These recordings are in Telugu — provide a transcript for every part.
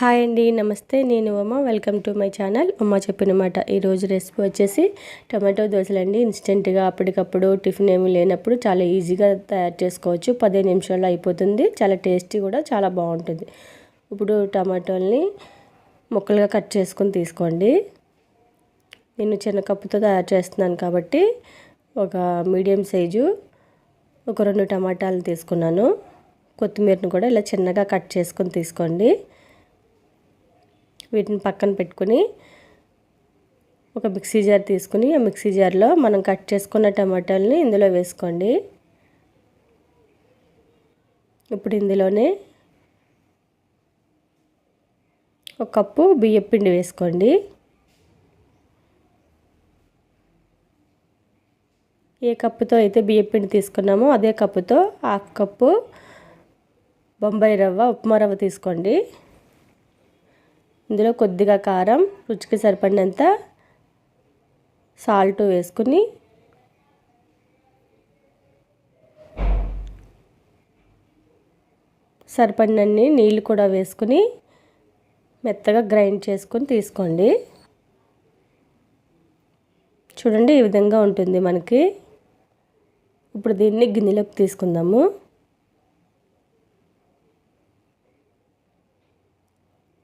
హాయ్ అండి నమస్తే. నేను Uma. Welcome to my channel. ఉమ్మ చెప్పినమాట ఈరోజు రెసిపీ వచ్చేసి టమాటో దోశలు అండి ఇన్స్టెంట్గా అప్పటికప్పుడు టిఫిన్ ఏమి లేనప్పుడు చాలా ఈజీగా తయారు చేసుకోవచ్చు. పదిహేను నిమిషాల్లో అయిపోతుంది. చాలా టేస్టీ కూడా చాలా బాగుంటుంది. ఇప్పుడు టమాటోల్ని ముక్కలుగా కట్ చేసుకొని తీసుకోండి. నేను చిన్న కప్పుతో తయారు చేస్తున్నాను కాబట్టి ఒక మీడియం సైజు ఒక రెండు టమాటాలు తీసుకున్నాను. కొత్తిమీరను కూడా ఇలా చిన్నగా కట్ చేసుకొని తీసుకోండి. వీటిని పక్కన పెట్టుకుని ఒక మిక్సీ జార్ తీసుకుని ఆ మిక్సీ జార్లో మనం కట్ చేసుకున్న టమాటాలని ఇందులో వేసుకోండి. ఇప్పుడు ఇందులోనే ఒక కప్పు బియ్యం పిండి వేసుకోండి. ఏ కప్పుతో అయితే బియ్యం పిండి తీసుకున్నామో అదే కప్పుతో హాఫ్ కప్పు బొంబాయి రవ్వ ఉప్మా రవ్వ తీసుకోండి. ఇందులో కొద్దిగా కారం రుచికి సరిపడినంత సాల్ట్ వేసుకుని సరిపడినన్ని నీళ్ళు కూడా వేసుకుని మెత్తగా గ్రైండ్ చేసుకొని తీసుకోండి. చూడండి ఈ విధంగా ఉంటుంది మనకి. ఇప్పుడు దీన్ని గిన్నెలోకి తీసుకుందాము.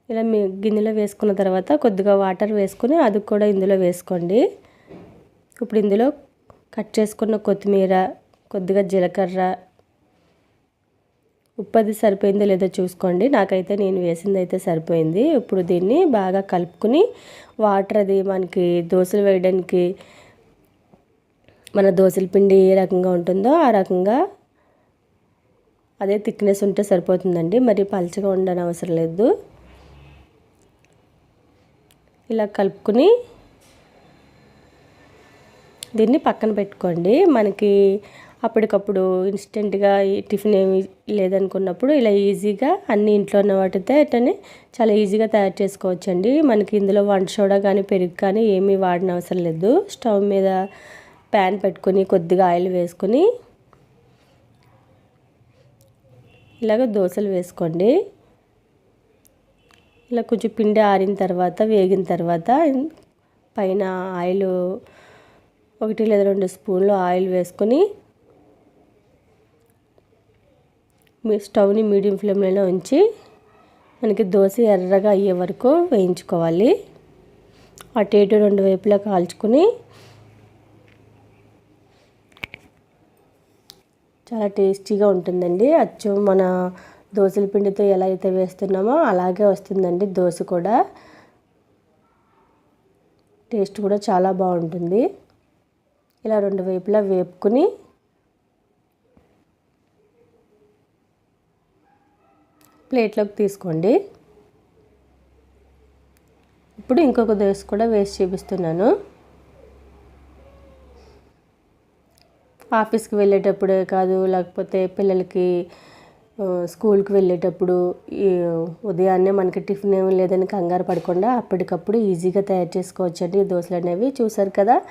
ఇలా మీ గిన్నెలో వేసుకున్న తర్వాత కొద్దిగా వాటర్ వేసుకొని అది కూడా ఇందులో వేసుకోండి. ఇప్పుడు ఇందులో కట్ చేసుకున్న కొత్తిమీర కొద్దిగా జీలకర్ర ఉప్పు అది సరిపోయిందో లేదో చూసుకోండి. నాకైతే నేను వేసింది అయితే సరిపోయింది. ఇప్పుడు దీన్ని బాగా కలుపుకుని వాటర్ అది మనకి దోశలు వేయడానికి మన దోశల పిండి ఏ రకంగా ఉంటుందో ఆ రకంగా అదే థిక్నెస్ ఉంటే సరిపోతుందండి. మరి పలచగా ఉండని అవసరం లేదు. ఇలా కలుపుకుని దీన్ని పక్కన పెట్టుకోండి. మనకి అప్పటికప్పుడు ఇన్స్టెంట్గా టిఫిన్ ఏమి లేదనుకున్నప్పుడు ఇలా ఈజీగా అన్ని ఇంట్లో ఉన్న వాటితో అట్టనే చాలా ఈజీగా తయారు చేసుకోవచ్చండి. మనకి ఇందులో వంట సోడా కానీ పెరుగు కానీ ఏమీ వాడిన అవసరం లేదు. స్టవ్ మీద ప్యాన్ పెట్టుకొని కొద్దిగా ఆయిల్ వేసుకొని ఇలాగ దోశలు వేసుకోండి. ఇలా కొంచెం పిండి ఆరిన తర్వాత వేగిన తర్వాత పైన ఆయిల్ ఒకటి లేదా రెండు స్పూన్లు ఆయిల్ వేసుకొని మీ స్టవ్ని మీడియం ఫ్లేమ్లో ఉంచి మనకి దోశ ఎర్రగా అయ్యే వరకు వేయించుకోవాలి. అటు ఇటు రెండు వైపులా కాల్చుకొని చాలా టేస్టీగా ఉంటుందండి. అచ్చు మన దోశల పిండితో ఎలా అయితే వేస్తున్నామో అలాగే వస్తుందండి. దోశ కూడా టేస్ట్ కూడా చాలా బాగుంటుంది. ఇలా రెండు వైపులా వేపుకుని ప్లేట్లోకి తీసుకోండి. ఇప్పుడు ఇంకొక దోశ కూడా వేసి చూపిస్తున్నాను. ఆఫీస్కి వెళ్ళేటప్పుడే కాదు లేకపోతే పిల్లలకి స్కూల్కి వెళ్ళేటప్పుడు ఉదయాన్నే మనకి టిఫిన్ ఏమి లేదని కంగారు పడకుండా అప్పటికప్పుడు ఈజీగా తయారు చేసుకోవచ్చండి దోశలు అనేవి. చూసారు కదా?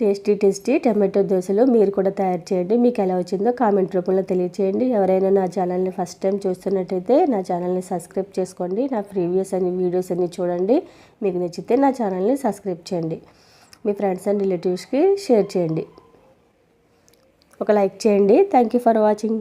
టేస్టీ టేస్టీ టమాటో దోశలు మీరు కూడా తయారు చేయండి. మీకు ఎలా వచ్చిందో కామెంట్ రూపంలో తెలియచేయండి. ఎవరైనా నా ఛానల్ని ఫస్ట్ టైం చూస్తున్నట్టయితే నా ఛానల్ని సబ్స్క్రైబ్ చేసుకోండి. నా ప్రీవియస్ అన్ని వీడియోస్ అన్ని చూడండి. మీకు నచ్చితే నా ఛానల్ని సబ్స్క్రైబ్ చేయండి. మీ ఫ్రెండ్స్ అండ్ రిలేటివ్స్కి షేర్ చేయండి. ఒక లైక్ చేయండి. Thank you for watching.